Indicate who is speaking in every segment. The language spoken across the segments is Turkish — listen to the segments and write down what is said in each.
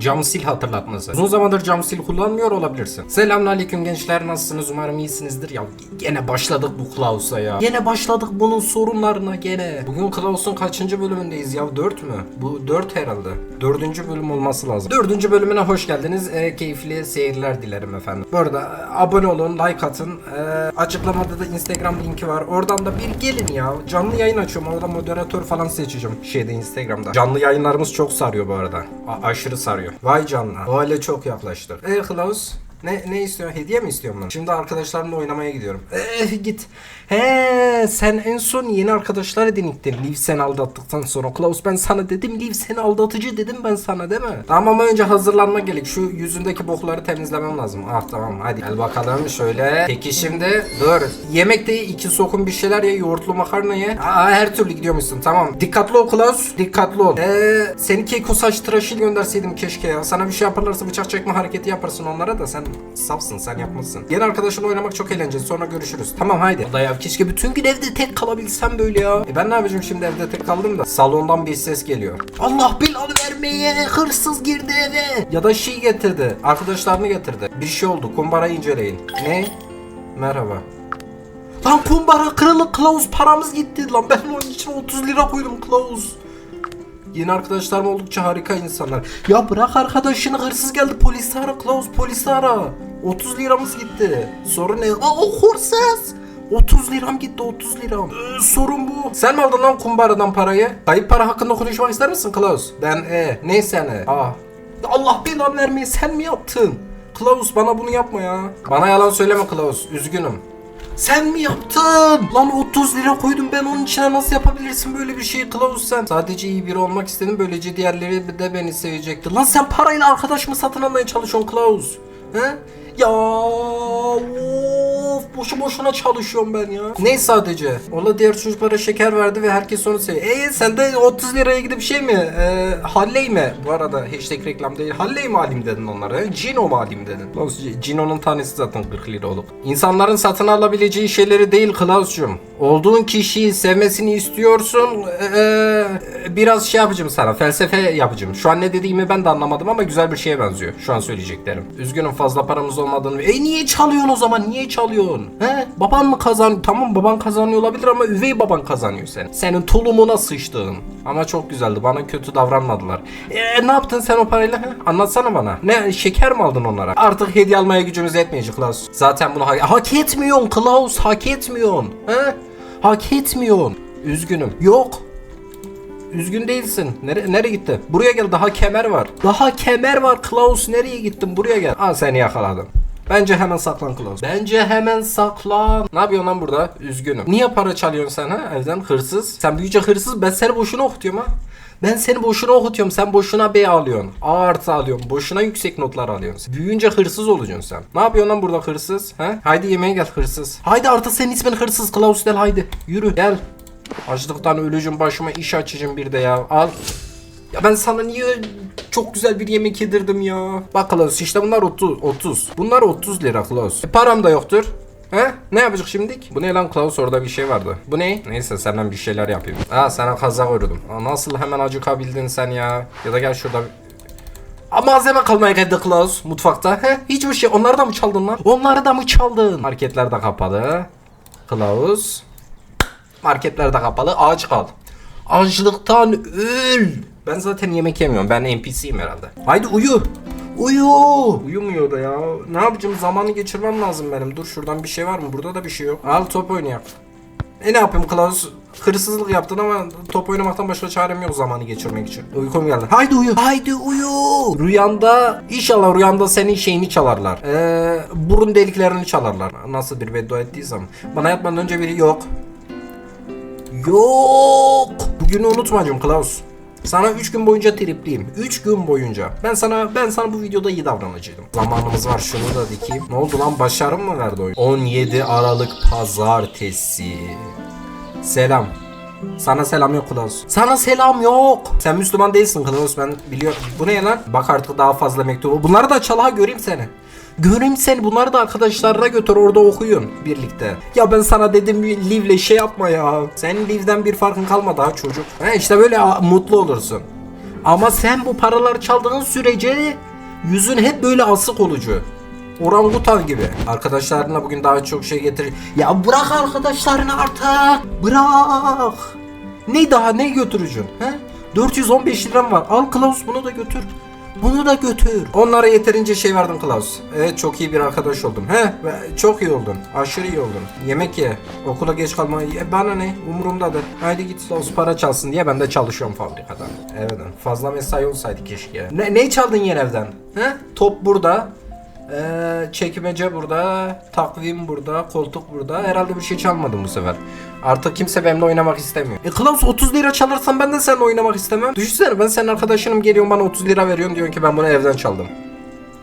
Speaker 1: Cam sil hatırlatması. Uzun zamandır cam sil kullanmıyor olabilirsin. Selamünaleyküm gençler nasılsınız? Umarım iyisinizdir. Ya gene başladık bu Klaus'a ya. Gene başladık bunun sorunlarına gene. Bugün Klaus'un kaçıncı bölümündeyiz ya? 4 mü? Bu 4 herhalde. 4. bölüm olması lazım. 4. bölümüne hoş geldiniz. Ee, keyifli seyirler dilerim efendim. Bu arada e, abone olun, like atın. Ee, açıklamada da Instagram linki var. Oradan da bir gelin ya. Canlı yayın açıyorum. Orada moderatör falan seçeceğim şeyde Instagram'da. Canlı yayınlarımız çok sarıyor bu arada. A- aşırı sarıyor. Vay canına. O hale çok yaklaştı. Eee Klaus? Ne, ne istiyor? Hediye mi istiyorum lan? Şimdi arkadaşlarımla oynamaya gidiyorum. Eee git. He sen en son yeni arkadaşlar edinittin. Liv seni aldattıktan sonra. Klaus ben sana dedim. Liv seni aldatıcı dedim ben sana değil mi? Tamam ama önce hazırlanma gerek. Şu yüzündeki bokları temizlemem lazım. Ah tamam hadi. Gel bakalım şöyle. Peki şimdi dur. Yemekte iki sokum bir şeyler ye. Yoğurtlu makarna ye. Aa her türlü gidiyormuşsun. Tamam. Dikkatli ol Klaus. Dikkatli ol. Eee seni keko saç tıraşı gönderseydim keşke ya. Sana bir şey yaparlarsa bıçak çekme hareketi yaparsın onlara da sen safsın sen yapmazsın. Yeni arkadaşınla oynamak çok eğlenceli. Sonra görüşürüz. Tamam haydi. O da keşke bütün gün evde tek kalabilsem böyle ya. E ben ne yapacağım şimdi evde tek kaldım da. Salondan bir ses geliyor. Allah belanı vermeye hırsız girdi eve. Ya da şey getirdi. Arkadaşlarını getirdi. Bir şey oldu. Kumbarayı inceleyin. Ne? Merhaba. Lan kumbara kırılık Klaus paramız gitti lan. Ben onun için 30 lira koydum Klaus. Yeni arkadaşlarım oldukça harika insanlar. Ya bırak arkadaşını hırsız geldi polisi ara Klaus polisi ara. 30 liramız gitti. Sorun ne? Aa o hırsız. 30 liram gitti 30 liram. Ee, sorun bu. Sen mi aldın lan kumbaradan parayı? Kayıp para hakkında konuşmak ister misin Klaus? Ben e. Neyse ne? Aa. Allah belanı vermeyi sen mi yaptın? Klaus bana bunu yapma ya. Bana yalan söyleme Klaus. Üzgünüm. Sen mi yaptın? Lan 30 lira koydum ben onun içine nasıl yapabilirsin böyle bir şeyi Kılavuz sen? Sadece iyi biri olmak istedim böylece diğerleri de beni sevecekti. Lan sen parayla arkadaş mı satın almaya çalışıyorsun Kılavuz? He? Ya of boşu boşuna çalışıyorum ben ya. Ne sadece? Ola diğer çocuklara şeker verdi ve herkes onu seviyor. Eee sen de 30 liraya gidip şey mi? Ee, Halley mi? Bu arada hashtag reklam değil. Halley mi alayım dedin onlara? Cino mu alayım dedin? Cino'nun tanesi zaten 40 lira olup. İnsanların satın alabileceği şeyleri değil Klaus'cum. Olduğun kişiyi sevmesini istiyorsun. Ee, biraz şey yapacağım sana. Felsefe yapacağım. Şu an ne dediğimi ben de anlamadım ama güzel bir şeye benziyor. Şu an söyleyeceklerim. Üzgünüm fazla paramız olmadığını. E niye çalıyorsun o zaman? Niye çalıyorsun? He? Baban mı kazan? Tamam baban kazanıyor olabilir ama üvey baban kazanıyor senin. Senin tulumuna sıçtığın. Ama çok güzeldi. Bana kötü davranmadılar. E ne yaptın sen o parayla? He? Anlatsana bana. Ne şeker mi aldın onlara? Artık hediye almaya gücümüz yetmeyecek Klaus. Zaten bunu hak, hak etmiyorsun Klaus. Hak etmiyorsun. He? Hak etmiyorsun. Üzgünüm. Yok. Üzgün değilsin. Nere nereye gitti? Buraya gel. Daha kemer var. Daha kemer var. Klaus nereye gittin? Buraya gel. Aa seni yakaladım. Bence hemen saklan Klaus. Bence hemen saklan. Ne yapıyorsun lan burada? Üzgünüm. Niye para çalıyorsun sen ha evden? Hırsız. Sen büyüyünce hırsız. Ben seni boşuna okutuyorum ha. Ben seni boşuna okutuyorum. Sen boşuna B alıyorsun. A artı alıyorsun. Boşuna yüksek notlar alıyorsun. Büyüyünce hırsız olacaksın sen. Ne yapıyorsun lan burada hırsız? He? Haydi yemeğe gel hırsız. Haydi artık senin ismin hırsız Klaus del haydi. Yürü gel. Açlıktan öleceğim başıma iş açacağım bir de ya. Al. Ya ben sana niye çok güzel bir yemek yedirdim ya. Bak Klaus işte bunlar 30. 30. Bunlar 30 lira Klaus. E, param da yoktur. He? Ne yapacak şimdilik? Bu ne lan Klaus orada bir şey vardı. Bu ne? Neyse senden bir şeyler yapayım. Aa sana kazak ördüm. Aa, nasıl hemen acıkabildin sen ya? Ya da gel şurada. Aa, malzeme kalmaya geldi Klaus mutfakta. He? Hiçbir şey. Onları da mı çaldın lan? Onları da mı çaldın? Marketler de kapalı. Klaus. Marketler de kapalı. Aç kal. Açlıktan öl. Ben zaten yemek yemiyorum. Ben NPC'yim herhalde. Haydi uyu. Uyu. Uyumuyor da ya. Ne yapacağım? Zamanı geçirmem lazım benim. Dur şuradan bir şey var mı? Burada da bir şey yok. Al top oynayak. E ne yapayım Klaus? Hırsızlık yaptın ama top oynamaktan başka çarem yok zamanı geçirmek için. Uykum geldi. Haydi uyu. Haydi uyu. Rüyanda inşallah rüyanda senin şeyini çalarlar. Ee, burun deliklerini çalarlar. Nasıl bir beddua ettiysem. Bana yatmadan önce biri yok. Yok. Bugünü unutmayacağım Klaus. Sana 3 gün boyunca tripliyim. 3 gün boyunca. Ben sana ben sana bu videoda iyi davranacağım. Zamanımız var şunu da dikeyim. Ne oldu lan başarım mı verdi oyun? 17 Aralık Pazartesi. Selam. Sana selam yok Klaus. Sana selam yok. Sen Müslüman değilsin Klaus ben biliyorum. Bu ne lan? Bak artık daha fazla mektubu. Bunları da çal ha göreyim seni. Göreyim seni bunları da arkadaşlarına götür orada okuyun birlikte. Ya ben sana dedim Liv'le şey yapma ya. Senin Liv'den bir farkın kalmadı ha çocuk. He işte böyle mutlu olursun. Ama sen bu paraları çaldığın sürece yüzün hep böyle asık olucu. Orangutan gibi. Arkadaşlarına bugün daha çok şey getir. Ya bırak arkadaşlarını artık. Bırak. Ne daha ne götürücün? He? 415 liram var. Al Klaus bunu da götür. Bunu da götür. Onlara yeterince şey verdim Klaus. Evet çok iyi bir arkadaş oldum. He? Çok iyi oldun. Aşırı iyi oldun. Yemek ye. Okula geç kalma. Ye, bana ne? Umurumdadır. Haydi git Klaus para çalsın diye ben de çalışıyorum fabrikada. Evet. Fazla mesai olsaydı keşke. Ne, ne çaldın yer evden? He? Top burada. Ee, çekmece burada, takvim burada, koltuk burada. Herhalde bir şey çalmadım bu sefer. Artık kimse benimle oynamak istemiyor. E Klaus 30 lira çalarsan ben de seninle oynamak istemem. Düşünsene ben senin arkadaşınım geliyorum bana 30 lira veriyorsun diyorsun ki ben bunu evden çaldım.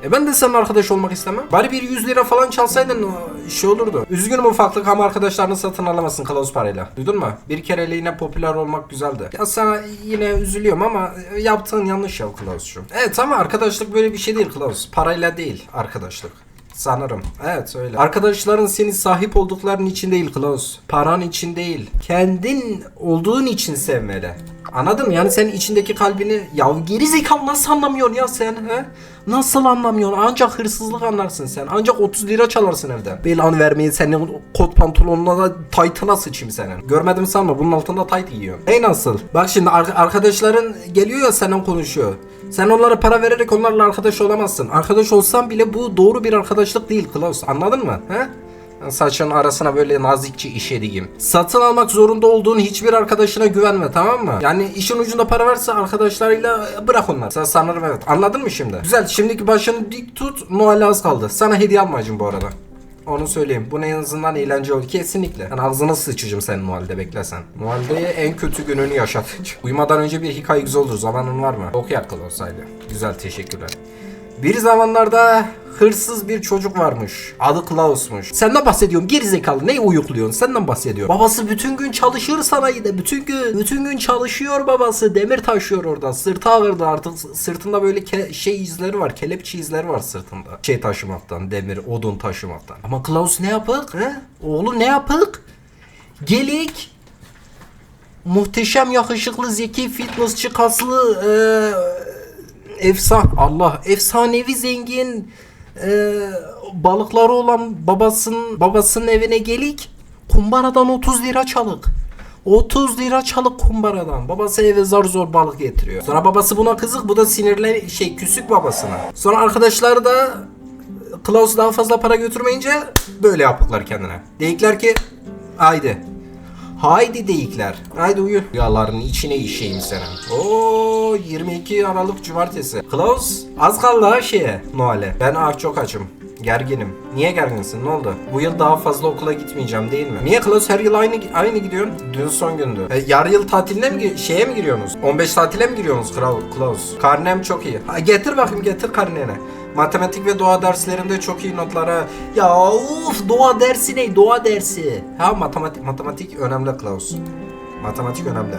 Speaker 1: E ben de senin arkadaş olmak istemem. Bari bir 100 lira falan çalsaydın şey olurdu. Üzgünüm ufaklık ama arkadaşlarını satın alamazsın Klaus parayla. Duydun mu? Bir kereliğine popüler olmak güzeldi. Ya sana yine üzülüyorum ama yaptığın yanlış ya Klaus'cum. Evet ama arkadaşlık böyle bir şey değil Klaus. Parayla değil arkadaşlık. Sanırım. Evet öyle. Arkadaşların senin sahip oldukların için değil Klaus. Paran için değil. Kendin olduğun için sevmeli. Anladın mı? Yani senin içindeki kalbini ya geri zekalı nasıl anlamıyorsun ya sen he? Nasıl anlamıyorsun? Ancak hırsızlık anlarsın sen. Ancak 30 lira çalarsın evden. Belanı vermeyi senin kot pantolonuna da taytına sıçayım senin. Görmedim sanma bunun altında tayt giyiyor. Ey nasıl? Bak şimdi ar- arkadaşların geliyor ya seninle konuşuyor. Sen onlara para vererek onlarla arkadaş olamazsın. Arkadaş olsan bile bu doğru bir arkadaşlık değil Klaus. Anladın mı? He? Saçın arasına böyle nazikçe işediğim. Satın almak zorunda olduğun hiçbir arkadaşına güvenme tamam mı? Yani işin ucunda para varsa arkadaşlarıyla bırak onları. Sen sanırım evet. Anladın mı şimdi? Güzel. Şimdiki başını dik tut. Noel'e az kaldı. Sana hediye almayacağım bu arada. Onu söyleyeyim. Bu en azından eğlence olur. Kesinlikle. Yani ağzına sıçacağım senin Noel'de beklesen. Noel'de en kötü gününü yaşatacağım. Uyumadan önce bir hikaye güzel olur. Zamanın var mı? Çok yakın olsaydı. Güzel teşekkürler. Bir zamanlarda hırsız bir çocuk varmış. Adı Klaus'muş. Senden bahsediyorum gerizekalı. Ne uyukluyorsun? Senden bahsediyorum. Babası bütün gün çalışıyor sanayide. Bütün gün bütün gün çalışıyor babası. Demir taşıyor orada. Sırtı ağırdı artık. Sırtında böyle şey izleri var. Kelepçe izleri var sırtında. Şey taşımaktan. Demir, odun taşımaktan. Ama Klaus ne yapık? He? Oğlum ne yapık? Gelik muhteşem yakışıklı zeki fitnessçi kaslı eee efsan Allah efsanevi zengin eee, balıkları olan babasının babasının evine gelik kumbaradan 30 lira çalık 30 lira çalık kumbaradan. Babası eve zar zor balık getiriyor. Sonra babası buna kızık. Bu da sinirlen şey küsük babasına. Sonra arkadaşları da Klaus daha fazla para götürmeyince böyle yaptılar kendine. Deyikler ki haydi. Haydi deyikler. Haydi uyu. Rüyaların içine işeyim senin. Oo 22 Aralık Cumartesi. Klaus az kaldı ha şeye Noel'e. Ben ah çok açım. Gerginim. Niye gerginsin? Ne oldu? Bu yıl daha fazla okula gitmeyeceğim değil mi? Niye Klaus her yıl aynı aynı gidiyorsun? Dün son gündü. E, yarı yıl tatiline mi şeye mi giriyorsunuz? 15 tatile mi giriyorsunuz Klaus? Karnem çok iyi. Ha, getir bakayım getir karneni. Matematik ve doğa derslerinde çok iyi notlara. Ya uf doğa dersi ne? Doğa dersi. Ha matematik matematik önemli Klaus. Matematik önemli.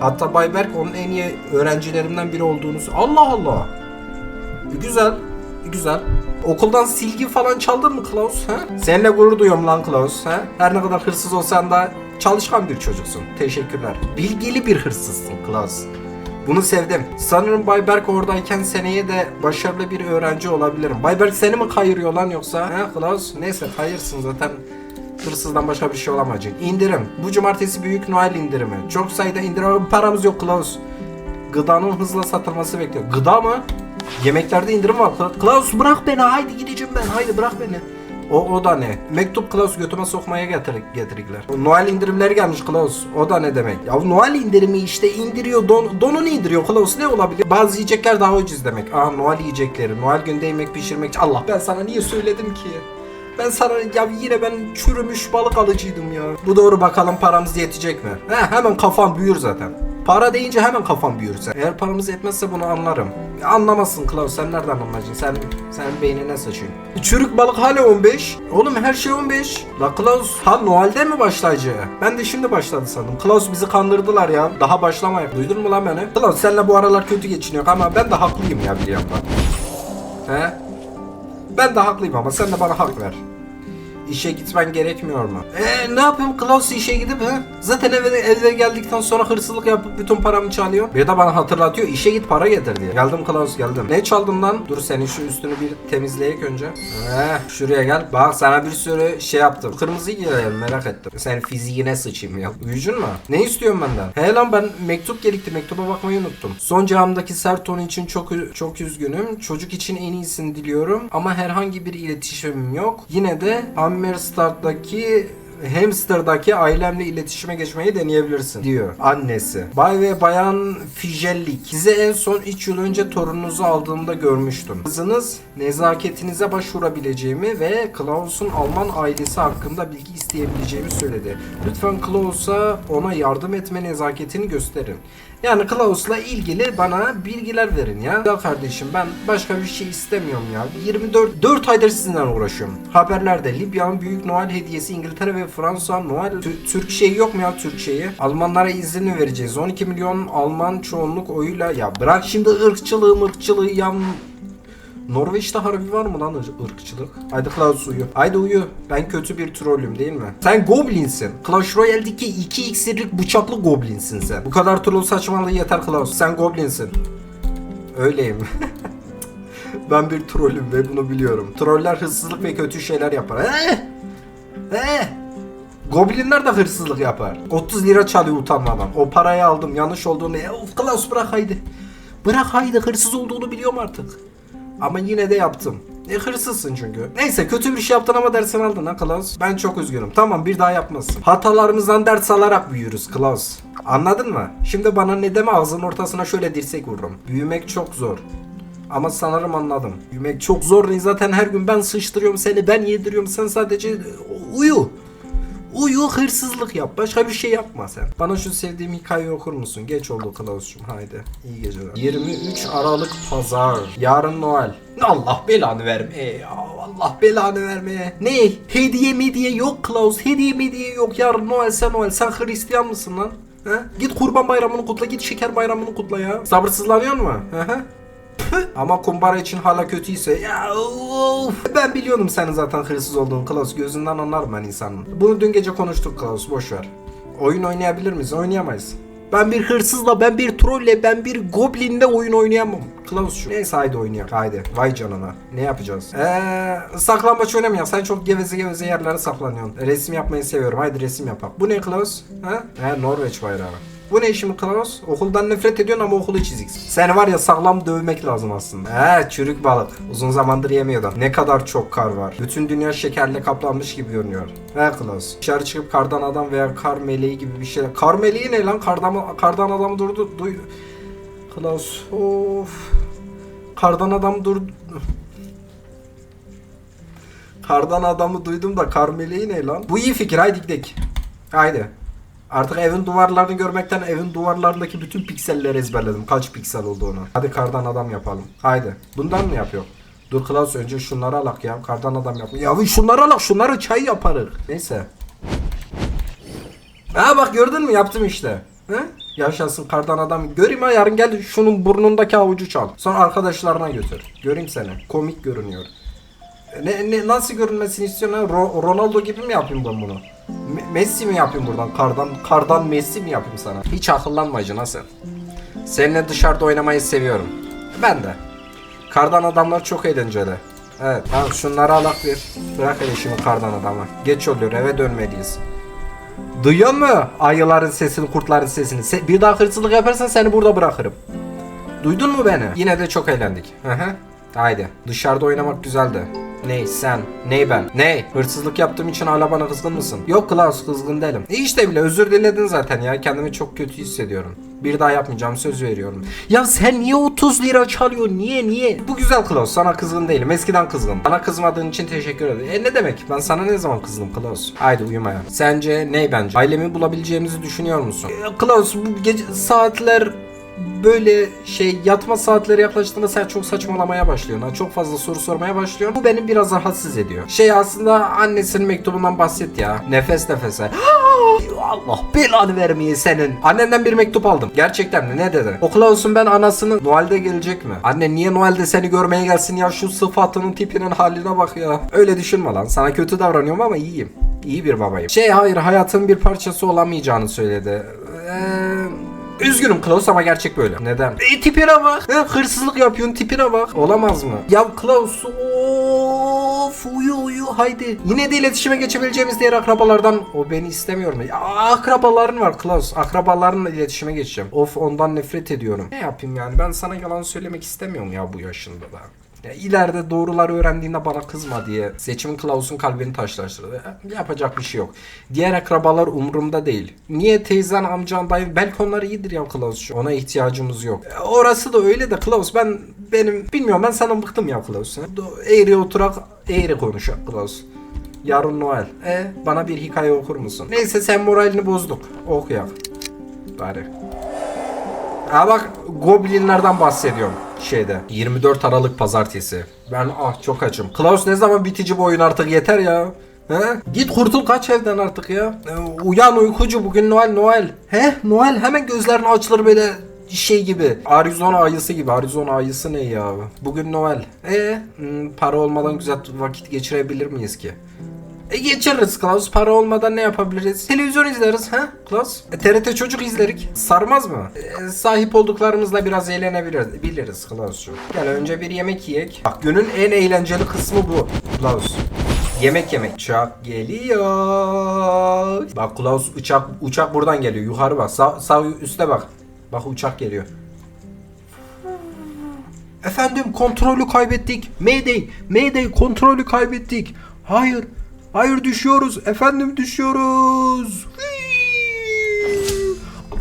Speaker 1: Hatta Bayberk onun en iyi öğrencilerimden biri olduğunu Allah Allah. Güzel. Güzel. Okuldan silgi falan çaldın mı Klaus? Ha? Seninle gurur duyuyorum lan Klaus. Ha? Her ne kadar hırsız olsan da çalışkan bir çocuksun. Teşekkürler. Bilgili bir hırsızsın Klaus. Bunu sevdim. Sanırım Bayberk oradayken seneye de başarılı bir öğrenci olabilirim. Bayberk seni mi kayırıyor lan yoksa? Ha Klaus? Neyse kayırsın zaten. Hırsızdan başka bir şey olamayacak. İndirim. Bu cumartesi büyük Noel indirimi. Çok sayıda indirim. Paramız yok Klaus. Gıdanın hızla satılması bekliyor. Gıda mı? Yemeklerde indirim var. Kla- Klaus bırak beni. Haydi gideceğim ben. Haydi bırak beni. O, o da ne? Mektup Klaus götüme sokmaya getir, getirikler. Noel indirimleri gelmiş Klaus. O da ne demek? Ya Noel indirimi işte indiriyor. Don, donunu indiriyor Klaus. Ne olabilir? Bazı yiyecekler daha ucuz demek. Aa Noel yiyecekleri. Noel günde yemek pişirmek. Allah ben sana niye söyledim ki? Ben sana ya yine ben çürümüş balık alıcıydım ya. Bu doğru bakalım paramız yetecek mi? He hemen kafam büyür zaten. Para deyince hemen kafam büyür sen. Eğer paramız yetmezse bunu anlarım. Anlamazsın Klaus sen nereden anlayacaksın? Sen senin beynine sıçayım. Çürük balık hala 15. Oğlum her şey 15. La Klaus ha Noel'de mi başlayacak? Ben de şimdi başladı sandım. Klaus bizi kandırdılar ya. Daha başlamayıp. Duydun mu lan beni? Klaus senle bu aralar kötü geçiniyor ama ben de haklıyım ya bir yandan. He? Ben de haklıyım ama sen de bana hak ver. İşe gitmen gerekmiyor mu? Eee ne yapayım Klaus işe gidip ha? Zaten eve, eve geldikten sonra hırsızlık yapıp bütün paramı çalıyor. Bir de bana hatırlatıyor işe git para getir diye. Geldim Klaus geldim. Ne çaldın lan? Dur senin şu üstünü bir temizleyek önce. Eh şuraya gel. Bak sana bir sürü şey yaptım. Kırmızı giyelim merak ettim. Senin fiziğine sıçayım ya. Uyucun mu? Ne istiyorsun benden? He lan ben mektup gelikti. Mektuba bakmayı unuttum. Son cevabımdaki sert tonu için çok çok üzgünüm. Çocuk için en iyisini diliyorum. Ama herhangi bir iletişimim yok. Yine de Hammerstart'taki Hamster'daki ailemle iletişime geçmeyi deneyebilirsin diyor annesi. Bay ve bayan Fijellik. Size en son 3 yıl önce torununuzu aldığımda görmüştüm. Kızınız nezaketinize başvurabileceğimi ve Klaus'un Alman ailesi hakkında bilgi isteyebileceğimi söyledi. Lütfen Klaus'a ona yardım etme nezaketini gösterin. Yani Klaus'la ilgili bana bilgiler verin ya. Ya kardeşim ben başka bir şey istemiyorum ya. 24 4 aydır sizinle uğraşıyorum. Haberlerde Libya'nın büyük Noel hediyesi İngiltere ve Fransa Noel Tü- Türk şeyi yok mu ya Türk şeyi? Almanlara izin vereceğiz? 12 milyon Alman çoğunluk oyuyla ya bırak şimdi ırkçılığı mırkçılığı yan Norveç'te harbi var mı lan ır- ırkçılık? Haydi Klaus uyu. Haydi uyu. Ben kötü bir trollüm değil mi? Sen goblinsin. Clash Royale'deki 2 iksirlik bıçaklı goblinsin sen. Bu kadar troll saçmalığı yeter Klaus. Sen goblinsin. Öyleyim. ben bir trollüm ve bunu biliyorum. Troller hırsızlık ve kötü şeyler yapar. Eh! Eh! Goblinler de hırsızlık yapar. 30 lira çalıyor utanmadan. O parayı aldım. Yanlış olduğunu. E, of Klaus bırak haydi. Bırak haydi. Hırsız olduğunu biliyorum artık. Ama yine de yaptım. E hırsızsın çünkü. Neyse kötü bir şey yaptın ama dersini aldın ha Klaus. Ben çok üzgünüm. Tamam bir daha yapmazsın. Hatalarımızdan ders alarak büyürüz Klaus. Anladın mı? Şimdi bana ne deme ağzının ortasına şöyle dirsek vururum. Büyümek çok zor. Ama sanırım anladım. Büyümek çok zor. Zaten her gün ben sıçtırıyorum seni, ben yediriyorum. Sen sadece e, uyu. Uyu hırsızlık yap. Başka bir şey yapma sen. Bana şu sevdiğim hikayeyi okur musun? Geç oldu Klaus'cum. Haydi. İyi geceler. 23 Aralık Pazar. Yarın Noel. Allah belanı verme ya. Allah belanı verme. Ne? Hediye mediye yok Klaus. Hediye mediye yok. Yarın Noel sen Noel. Sen Hristiyan mısın lan? He? Git kurban bayramını kutla. Git şeker bayramını kutla ya. Sabırsızlanıyor mu? Hı hı. Ama kumbara için hala kötüyse ya of. Ben biliyordum senin zaten hırsız olduğunu Klaus gözünden anlarım ben insanın. Bunu dün gece konuştuk Klaus boş ver. Oyun oynayabilir miyiz? Oynayamayız. Ben bir hırsızla, ben bir trolle, ben bir goblinle oyun oynayamam. Klaus şu. Neyse haydi oynayalım. Haydi. Vay canına. Ne yapacağız? Eee saklambaç oynamayalım. Sen çok geveze geveze yerlere saklanıyorsun. Resim yapmayı seviyorum. Haydi resim yapak. Bu ne Klaus? Ha? He Norveç bayrağı. Bu ne şimdi Klaus? Okuldan nefret ediyorsun ama okulu çiziksin. Seni var ya sağlam dövmek lazım aslında. He çürük balık. Uzun zamandır yemiyordum. Ne kadar çok kar var. Bütün dünya şekerle kaplanmış gibi görünüyor. He Klaus. Dışarı çıkıp kardan adam veya kar meleği gibi bir şey. Kar meleği ne lan? Kardan, kardan adam durdu. Duy... Klaus of. Kardan adam durdu. Kardan adamı duydum da kar meleği ne lan? Bu iyi fikir haydi gidelim. Haydi. Artık evin duvarlarını görmekten evin duvarlarındaki bütün pikselleri ezberledim. Kaç piksel olduğunu. Hadi kardan adam yapalım. Haydi. Bundan mı yapıyor? Dur Klaus önce şunları alak ya. Kardan adam yap. Ya şunları alak. Şunları çay yaparız. Neyse. Ha bak gördün mü yaptım işte. He? Yaşasın kardan adam. Göreyim ha yarın gel şunun burnundaki avucu çal. Sonra arkadaşlarına götür. Göreyim seni. Komik görünüyor. Ne, ne nasıl görünmesini istiyorsun Ronaldo gibi mi yapayım ben bunu? Me- Messi mi yapayım buradan? Kardan kardan Messi mi yapayım sana? Hiç akıllanmayıcı ha sen. Seninle dışarıda oynamayı seviyorum. Ben de. Kardan adamlar çok eğlenceli. Evet. Tamam şunları alak bir. Bırak hele şimdi kardan adamı. Geç oluyor eve dönmeliyiz. Duyuyor mu? Ayıların sesini, kurtların sesini. Se- bir daha hırsızlık yaparsan seni burada bırakırım. Duydun mu beni? Yine de çok eğlendik. Hı hı. Haydi. Dışarıda oynamak güzeldi. Ney sen? Ney ben? Ney? Hırsızlık yaptığım için hala bana kızgın mısın? Yok Klaus kızgın değilim. E işte bile özür diledin zaten ya. Kendimi çok kötü hissediyorum. Bir daha yapmayacağım söz veriyorum. Ya sen niye 30 lira çalıyorsun? Niye niye? Bu güzel Klaus sana kızgın değilim. Eskiden kızgın. Bana kızmadığın için teşekkür ederim. E ne demek? Ben sana ne zaman kızdım Klaus? Haydi uyumaya. Sence ney bence? Ailemi bulabileceğimizi düşünüyor musun? E, Klaus bu gece saatler böyle şey yatma saatleri yaklaştığında sen çok saçmalamaya başlıyorsun. ha. Çok fazla soru sormaya başlıyorsun. Bu beni biraz rahatsız ediyor. Şey aslında annesinin mektubundan bahset ya. Nefes nefese. Allah belanı vermeye senin. Annenden bir mektup aldım. Gerçekten mi? Ne dedi? Okula olsun ben anasını Noel'de gelecek mi? Anne niye Noel'de seni görmeye gelsin ya? Şu sıfatının tipinin haline bak ya. Öyle düşünme lan. Sana kötü davranıyorum ama iyiyim. İyi bir babayım. Şey hayır hayatın bir parçası olamayacağını söyledi. Eee... Üzgünüm Klaus ama gerçek böyle. Neden? E tipine bak. He, hırsızlık yapıyorsun tipine bak. Olamaz mı? Ya Klaus of uyu uyu haydi. Yine de iletişime geçebileceğimiz diğer akrabalardan o beni istemiyor mu? Ya akrabaların var Klaus. Akrabalarınla iletişime geçeceğim. Of ondan nefret ediyorum. Ne yapayım yani ben sana yalan söylemek istemiyorum ya bu yaşında da. Ya ileride doğruları öğrendiğinde bana kızma diye seçimin Klaus'un kalbini taşlaştırdı. Yapacak bir şey yok. Diğer akrabalar umurumda değil. Niye teyzen, amcan, dayın belki onlar iyidir ya Klaus'cu. Ona ihtiyacımız yok. E, Orası da öyle de Klaus ben benim bilmiyorum ben sana bıktım ya. Do- Eğri oturak eğri konuşak Klaus. Yarın Noel. E bana bir hikaye okur musun? Neyse sen moralini bozduk. Okuyak. Bari. Ha bak Goblinlerden bahsediyorum şeyde. 24 Aralık pazartesi. Ben ah çok açım. Klaus ne zaman bitici bu oyun artık yeter ya. He? Git kurtul kaç evden artık ya. E, uyan uykucu bugün Noel Noel. He Noel hemen gözlerini açılır böyle şey gibi. Arizona ayısı gibi. Arizona ayısı ne ya? Bugün Noel. E para olmadan güzel vakit geçirebilir miyiz ki? E geçiririz Klaus. Para olmadan ne yapabiliriz? Televizyon izleriz ha Klaus? E, TRT çocuk izlerik. Sarmaz mı? E, sahip olduklarımızla biraz eğlenebiliriz biliriz Klaus'cum. Gel önce bir yemek yiyek. Bak günün en eğlenceli kısmı bu Klaus. Yemek yemek. Uçak geliyor. Bak Klaus uçak uçak buradan geliyor. Yukarı bak. Sağ, sağ üstte bak. Bak uçak geliyor. Efendim kontrolü kaybettik. Mayday, Mayday kontrolü kaybettik. Hayır, hayır düşüyoruz. Efendim düşüyoruz.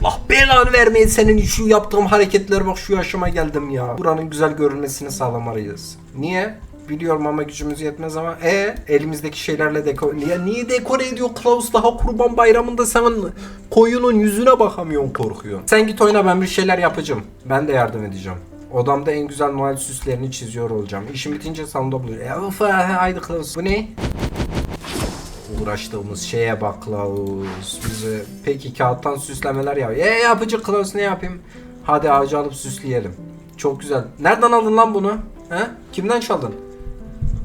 Speaker 1: Allah belanı vermeyin senin şu yaptığım hareketler bak şu yaşıma geldim ya. Buranın güzel görünmesini sağlamalıyız. Niye? Biliyorum ama gücümüz yetmez ama e elimizdeki şeylerle dekor niye niye dekore ediyor Klaus daha kurban bayramında senin koyunun yüzüne bakamıyorsun korkuyor. Sen git oyna ben bir şeyler yapacağım. Ben de yardım edeceğim. Odamda en güzel Noel süslerini çiziyor olacağım. İşim bitince salonda buluyor. Uf ha, haydi Klaus. Bu ne? Uğraştığımız şeye bak Klaus. Bize peki kağıttan süslemeler yap. E yapıcı Klaus ne yapayım? Hadi ağacı alıp süsleyelim. Çok güzel. Nereden aldın lan bunu? He? Kimden çaldın?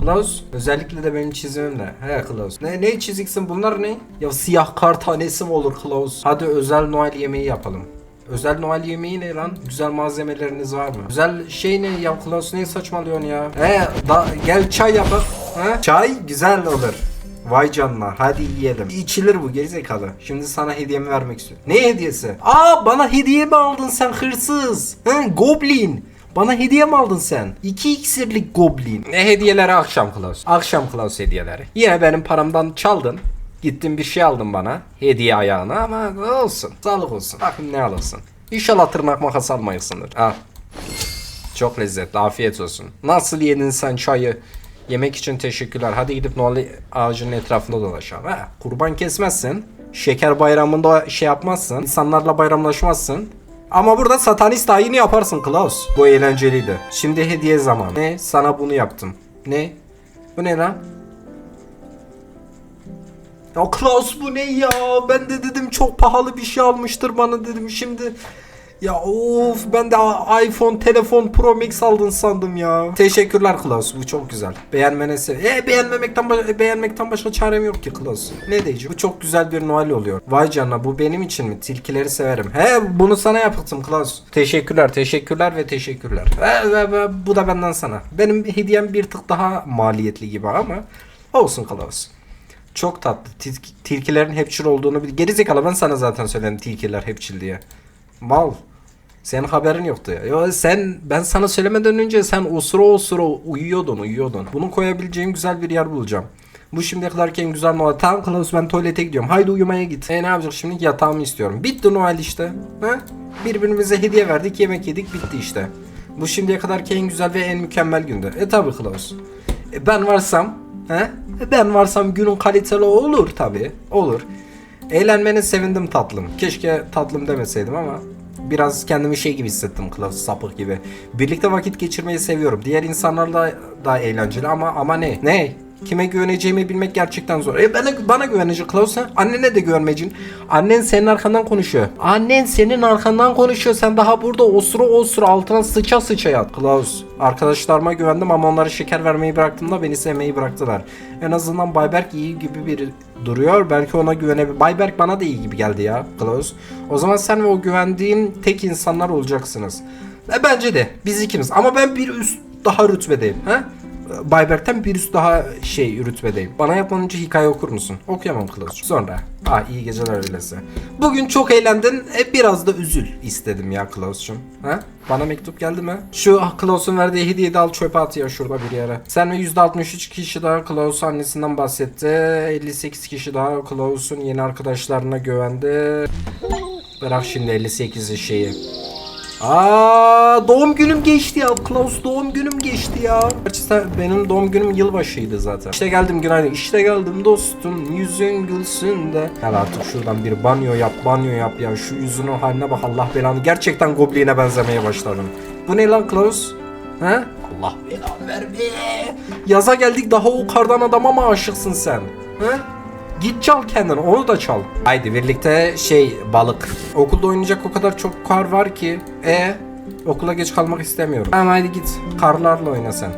Speaker 1: Klaus özellikle de benim çizimimle. He Klaus. Ne ne çiziksin bunlar ne? Ya siyah kar tanesi mi olur Klaus? Hadi özel Noel yemeği yapalım. Özel Noel yemeği ne lan? Güzel malzemeleriniz var mı? Güzel şey ne ya Klaus ne saçmalıyorsun ya? He da, gel çay yapalım. He? Çay güzel olur. Vay canına hadi yiyelim. İçilir bu gerizekalı. Şimdi sana hediyemi vermek istiyorum. Ne hediyesi? Aa bana hediye mi aldın sen hırsız? He, goblin. Bana hediye mi aldın sen? 2 iksirlik goblin. Ne hediyeleri akşam Klaus? Akşam Klaus hediyeleri. Yine benim paramdan çaldın. Gittin bir şey aldın bana. Hediye ayağına ama olsun. Sağlık olsun. Bakın ne alırsın. İnşallah tırnak makas almayısındır. Al. Çok lezzetli. Afiyet olsun. Nasıl yedin sen çayı? Yemek için teşekkürler. Hadi gidip Noel ağacının etrafında dolaşalım. Ha, kurban kesmezsin. Şeker bayramında şey yapmazsın. İnsanlarla bayramlaşmazsın. Ama burada satanist ayini yaparsın Klaus. Bu eğlenceliydi. Şimdi hediye zamanı. Ne? Sana bunu yaptım. Ne? Bu ne lan? Ya Klaus bu ne ya? Ben de dedim çok pahalı bir şey almıştır bana dedim. Şimdi ya of ben de iPhone telefon Pro Max aldın sandım ya. Teşekkürler Klaus bu çok güzel. Beğenmene. E beğenmemekten ba- beğenmekten başka çarem yok ki Klaus. Ne diyeceğim? Bu çok güzel bir Noel oluyor. Vay canına bu benim için mi? Tilkileri severim. He bunu sana yaptım Klaus. Teşekkürler, teşekkürler ve teşekkürler. Ve, ve, ve bu da benden sana. Benim hediyem bir tık daha maliyetli gibi ama olsun Klaus. Çok tatlı. Til- tilkilerin hepçil olduğunu bil. Gerizekalı ben sana zaten söyledim tilkiler hepçil diye. Mal. Senin haberin yoktu ya. Yo, sen ben sana söylemeden önce sen osura osura uyuyordun uyuyordun. Bunu koyabileceğim güzel bir yer bulacağım. Bu şimdiye kadarki en güzel Noel. Tamam Klaus ben tuvalete gidiyorum. Haydi uyumaya git. E ne yapacak şimdi? Yatağımı istiyorum. Bitti Noel işte. Ha? Birbirimize hediye verdik, yemek yedik, bitti işte. Bu şimdiye kadarki en güzel ve en mükemmel gündü. E tabi Klaus. E, ben varsam, he? Ben varsam günün kaliteli olur tabi. Olur. Eğlenmene sevindim tatlım. Keşke tatlım demeseydim ama Biraz kendimi şey gibi hissettim Klaus sapık gibi. Birlikte vakit geçirmeyi seviyorum. Diğer insanlarla da eğlenceli ama ama ne? Ne? Kime güveneceğimi bilmek gerçekten zor. E bana, bana güvenecek Klaus ha? Annene de güvenmeyeceksin. Annen senin arkandan konuşuyor. Annen senin arkandan konuşuyor. Sen daha burada osura osura altına sıça sıça yat. Klaus arkadaşlarıma güvendim ama onlara şeker vermeyi bıraktığımda beni sevmeyi bıraktılar. En azından Bayberk iyi gibi bir duruyor. Belki ona güvenebilir. Bayberk bana da iyi gibi geldi ya Klaus. O zaman sen ve o güvendiğim tek insanlar olacaksınız. E, bence de biz ikimiz. Ama ben bir üst daha rütbedeyim. Ha? Bayberk'ten bir üst daha şey rütbedeyim. Bana yapmadan önce hikaye okur musun? Okuyamam Klaus. Sonra. Ha iyi geceler öyleyse. Bugün çok eğlendin. E biraz da üzül istedim ya Klaus'cum. Ha? Bana mektup geldi mi? Şu Klaus'un verdiği hediyeyi de al çöpe at ya şurada bir yere. Sen ve %63 kişi daha Klaus annesinden bahsetti. 58 kişi daha Klaus'un yeni arkadaşlarına güvendi. Bırak şimdi 58'i şeyi. Aa doğum günüm geçti ya. Klaus doğum günüm geçti ya. Gerçi sen- benim doğum günüm yılbaşıydı zaten. İşte geldim günaydın. İşte geldim dostum. Yüzün gülsün de. Gel artık şuradan bir banyo yap, banyo yap ya. Şu yüzünün haline bak Allah belanı. Gerçekten gobline benzemeye başladın. Bu ne lan Klaus? He? Allah belanı vermeye. Yaza geldik daha o kardan adama mı aşıksın sen? He? Git çal kendini onu da çal. Haydi birlikte şey balık. Okulda oynayacak o kadar çok kar var ki. E okula geç kalmak istemiyorum. Tamam haydi git karlarla oyna sen.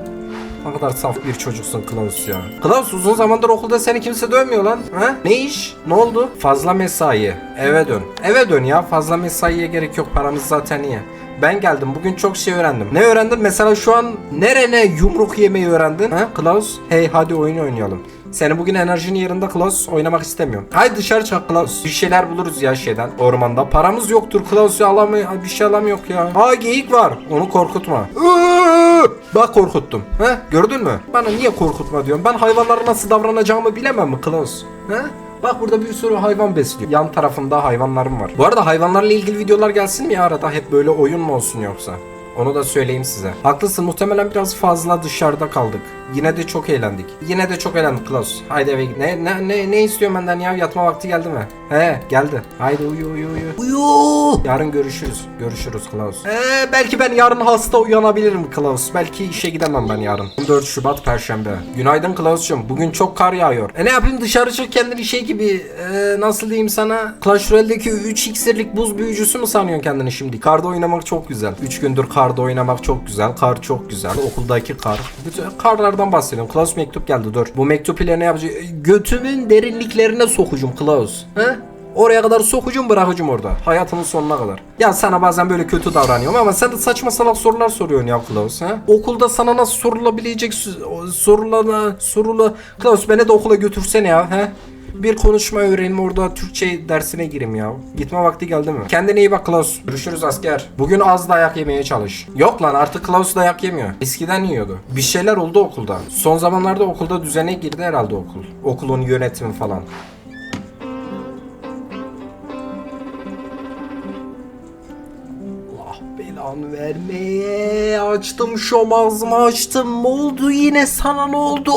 Speaker 1: Ne kadar saf bir çocuksun Klaus ya. Klaus uzun zamandır okulda seni kimse dövmüyor lan. Ha? Ne iş? Ne oldu? Fazla mesai. Eve dön. Eve dön ya. Fazla mesaiye gerek yok. Paramız zaten iyi. Ben geldim. Bugün çok şey öğrendim. Ne öğrendin? Mesela şu an nerene yumruk yemeyi öğrendin? Ha? Klaus? Hey hadi oyun oynayalım. Senin bugün enerjinin yerinde Klaus oynamak istemiyorum. Haydi dışarı çık Klaus. Bir şeyler buluruz ya şeyden ormanda. Paramız yoktur Klaus ya alamıyor. Bir şey alam yok ya. Aa geyik var. Onu korkutma. Bak korkuttum. He? Gördün mü? Bana niye korkutma diyorsun? Ben hayvanlara nasıl davranacağımı bilemem mi Klaus? He? Bak burada bir sürü hayvan besliyor. Yan tarafında hayvanlarım var. Bu arada hayvanlarla ilgili videolar gelsin mi ya arada? Hep böyle oyun mu olsun yoksa? Onu da söyleyeyim size. Haklısın muhtemelen biraz fazla dışarıda kaldık. Yine de çok eğlendik. Yine de çok eğlendik Klaus. Haydi eve git. Ne, ne, ne, ne istiyorsun benden ya? Yatma vakti geldi mi? He geldi. Haydi uyu uyu uyu. Uyu. Yarın görüşürüz. Görüşürüz Klaus. Ee, belki ben yarın hasta uyanabilirim Klaus. Belki işe gidemem ben yarın. 14 Şubat Perşembe. Günaydın Klaus'cum. Bugün çok kar yağıyor. E ne yapayım dışarı çık kendini şey gibi e, nasıl diyeyim sana Clash Royale'deki 3 iksirlik buz büyücüsü mü sanıyorsun kendini şimdi? Karda oynamak çok güzel. 3 gündür karda oynamak çok güzel. Kar çok güzel. Okuldaki kar. Bütün karlardan bahsediyorum. Klaus mektup geldi dur. Bu mektup ile ne yapacağım? Götümün derinliklerine sokucum Klaus. He? Oraya kadar sokucum bırakıcım orada. Hayatımın sonuna kadar. Ya sana bazen böyle kötü davranıyorum ama sen de saçma salak sorular soruyorsun ya Klaus. Ha? Okulda sana nasıl sorulabilecek sorulana sorula Klaus beni de okula götürsene ya. He? Bir konuşma öğrenelim orada Türkçe dersine gireyim ya. Gitme vakti geldi mi? Kendine iyi bak Klaus. Görüşürüz asker. Bugün az dayak yemeye çalış. Yok lan artık Klaus dayak yemiyor. Eskiden yiyordu. Bir şeyler oldu okulda. Son zamanlarda okulda düzene girdi herhalde okul. Okulun yönetimi falan. Belanı vermeye açtım şu ağzımı açtım. Ne oldu yine sana ne oldu?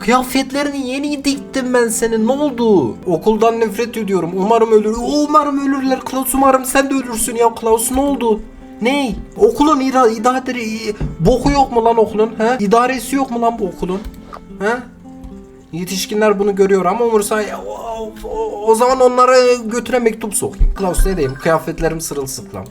Speaker 1: Kıyafetlerini yeni diktim ben senin. Ne oldu? Okuldan nefret ediyorum. Umarım ölür. Umarım ölürler. Klaus umarım sen de ölürsün ya. Klaus ne oldu? Ne? Okulun ira, idare boku yok mu lan okulun? He? İdaresi yok mu lan bu okulun? He? Yetişkinler bunu görüyor ama umursa o, o- o zaman onlara götüre mektup sokayım. Klaus ne diyeyim? Kıyafetlerim sırılsıklam.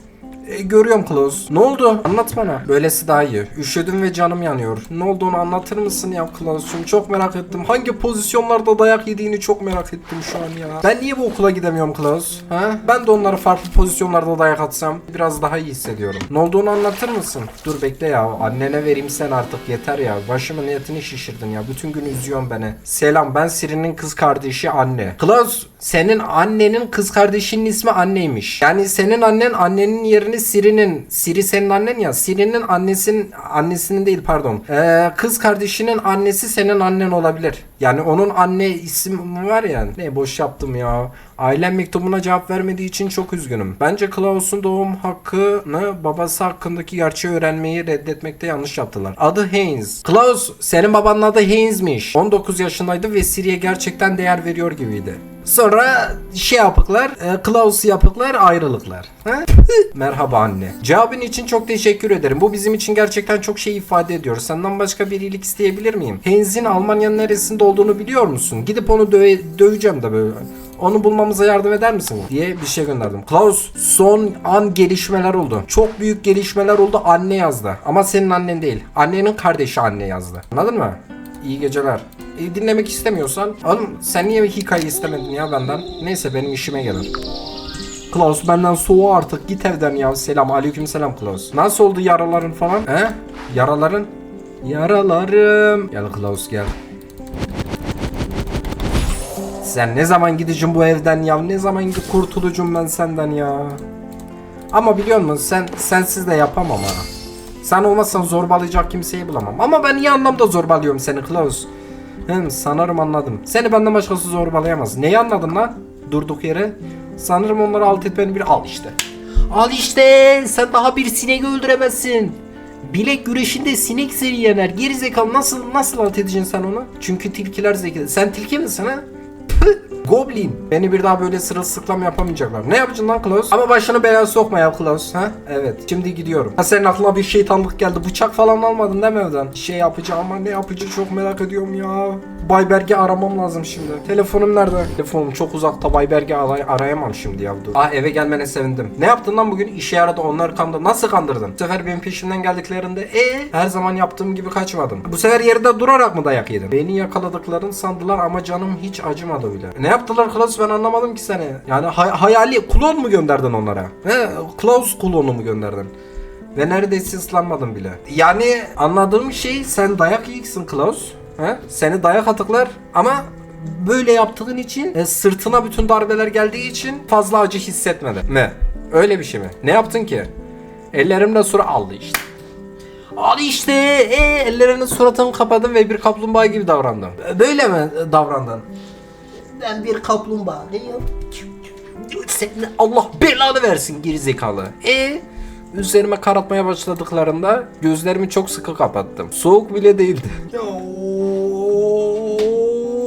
Speaker 1: E, görüyorum Klaus. Ne oldu? Anlat bana. Böylesi daha iyi. Üşüdüm ve canım yanıyor. Ne olduğunu anlatır mısın ya Klaus'cum? Çok merak ettim. Hangi pozisyonlarda dayak yediğini çok merak ettim şu an ya. Ben niye bu okula gidemiyorum Klaus? Ha? Ben de onlara farklı pozisyonlarda dayak atsam biraz daha iyi hissediyorum. Ne olduğunu anlatır mısın? Dur bekle ya. Annene vereyim sen artık yeter ya. Başımın etini şişirdin ya. Bütün gün üzüyorsun beni. Selam ben Siri'nin kız kardeşi anne. Klaus senin annenin kız kardeşinin ismi anneymiş. Yani senin annen annenin yerini Siri'nin. Siri senin annen ya. Siri'nin annesinin annesinin değil pardon. Ee, kız kardeşinin annesi senin annen olabilir. Yani onun anne ismi var ya. Ne boş yaptım ya. Ailem mektubuna cevap vermediği için çok üzgünüm. Bence Klaus'un doğum hakkını babası hakkındaki gerçeği öğrenmeyi reddetmekte yanlış yaptılar. Adı Haynes. Klaus senin babanın adı Haynes'miş. 19 yaşındaydı ve Siri'ye gerçekten değer veriyor gibiydi. Sonra şey yapıklar, e, Klaus yapıklar, ayrılıklar. Ha? Merhaba anne. Cevabın için çok teşekkür ederim. Bu bizim için gerçekten çok şey ifade ediyor. Senden başka bir iyilik isteyebilir miyim? Heinz'in Almanya'nın neresinde olduğunu biliyor musun? Gidip onu döve- döveceğim de böyle. Onu bulmamıza yardım eder misin? diye bir şey gönderdim. Klaus son an gelişmeler oldu. Çok büyük gelişmeler oldu. Anne yazdı. Ama senin annen değil. Annenin kardeşi anne yazdı. Anladın mı? İyi geceler. E, dinlemek istemiyorsan oğlum sen niye hikaye istemedin ya benden? Neyse benim işime gelir. Klaus benden soğu artık git evden ya. Selam aleyküm selam Klaus. Nasıl oldu yaraların falan? He? Yaraların? Yaralarım. Gel Klaus gel. Sen ne zaman gideceğim bu evden ya? Ne zaman kurtulacağım ben senden ya? Ama biliyor musun sen sensiz de yapamam ha. Sen olmazsan zorbalayacak kimseyi bulamam. Ama ben iyi anlamda zorbalıyorum seni Klaus. Hem sanırım anladım. Seni benden başkası zorbalayamaz. Neyi anladın lan? Durduk yere. Sanırım onları alt etmenin bir al işte. Al işte. Sen daha bir sinek öldüremezsin. Bilek güreşinde sinek seni yener. Geri zekalı nasıl nasıl alt edeceksin sen onu? Çünkü tilkiler zeki. Sen tilki misin ha? Goblin. Beni bir daha böyle sırılsıklam yapamayacaklar. Ne yapacaksın lan Klaus? Ama başını belaya sokma ya Klaus. Ha? Evet. Şimdi gidiyorum. Ha senin aklına bir şeytanlık geldi. Bıçak falan almadın değil mi evden? Şey yapacağım ama ne yapıcı çok merak ediyorum ya. Bayberg'i aramam lazım şimdi. Telefonum nerede? Telefonum çok uzakta. Bayberg'i aray- arayamam şimdi ya. Dur. Ah eve gelmene sevindim. Ne yaptın lan bugün? İşe yaradı. Onları kandı. Nasıl kandırdın? Bu sefer benim peşimden geldiklerinde e her zaman yaptığım gibi kaçmadın. Bu sefer yerinde durarak mı dayak yedin? Beni yakaladıklarını sandılar ama canım hiç acımadı bile. Ne yaptılar Klaus ben anlamadım ki seni. Yani hay- hayali klon mu gönderdin onlara? He Klaus klonu mu gönderdin? Ve neredeyse ıslanmadım bile. Yani anladığım şey sen dayak yiyiksin Klaus. He? Seni dayak atıklar ama böyle yaptığın için e, sırtına bütün darbeler geldiği için fazla acı hissetmedi. Mi? Öyle bir şey mi? Ne yaptın ki? Ellerimle sura aldı işte. Al işte e, ellerinin suratını kapadın ve bir kaplumbağa gibi davrandın. Böyle mi davrandın? Ben bir kaplumbağa Senin Allah belanı versin gerizekalı. E üzerime karartmaya başladıklarında gözlerimi çok sıkı kapattım. Soğuk bile değildi.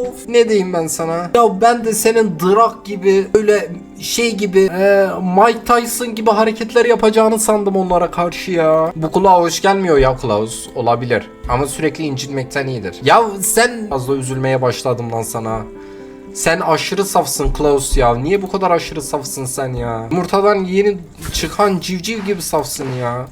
Speaker 1: Of, ne diyeyim ben sana? Ya ben de senin Drak gibi öyle şey gibi e, Mike Tyson gibi hareketler yapacağını sandım onlara karşı ya. Bu kulağa hoş gelmiyor ya Klaus. Olabilir. Ama sürekli incinmekten iyidir. Ya sen fazla üzülmeye başladım lan sana. Sen aşırı safsın Klaus ya. Niye bu kadar aşırı safsın sen ya? Yumurtadan yeni çıkan civciv gibi safsın ya.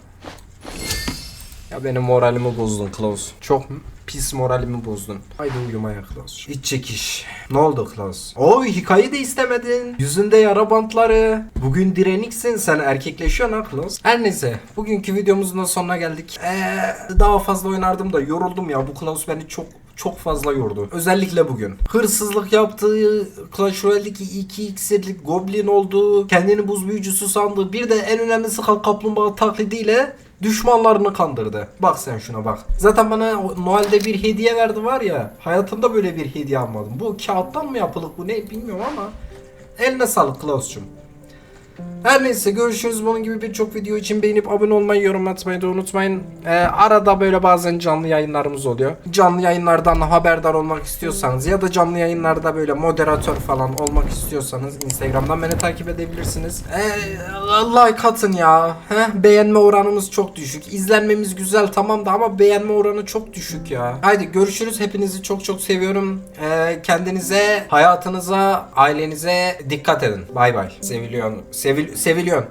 Speaker 1: Ya benim moralimi bozdun Klaus. Çok pis moralimi bozdun. Haydi uyumaya Klaus. İç çekiş. Ne oldu Klaus? Oy hikaye de istemedin. Yüzünde yara bantları. Bugün direniksin sen erkekleşiyorsun ha Klaus. Her neyse bugünkü videomuzun da sonuna geldik. Ee, daha fazla oynardım da yoruldum ya. Bu Klaus beni çok çok fazla yordu. Özellikle bugün. Hırsızlık yaptığı, Clash Royale'deki 2 iksirlik goblin olduğu, kendini buz büyücüsü sandığı, bir de en önemlisi kaplumbağa taklidiyle düşmanlarını kandırdı. Bak sen şuna bak. Zaten bana Noel'de bir hediye verdi var ya. Hayatımda böyle bir hediye almadım. Bu kağıttan mı yapılık bu ne bilmiyorum ama. Eline sağlık Klaus'cum. Her neyse görüşürüz. Bunun gibi birçok video için beğenip abone olmayı, yorum atmayı da unutmayın. Ee, arada böyle bazen canlı yayınlarımız oluyor. Canlı yayınlardan haberdar olmak istiyorsanız ya da canlı yayınlarda böyle moderatör falan olmak istiyorsanız Instagram'dan beni takip edebilirsiniz. Ee, like atın ya. Heh, beğenme oranımız çok düşük. İzlenmemiz güzel tamam da ama beğenme oranı çok düşük ya. Haydi görüşürüz. Hepinizi çok çok seviyorum. Ee, kendinize, hayatınıza, ailenize dikkat edin. Bay bay. Seviliyorsun. Sevil seviliyorsun.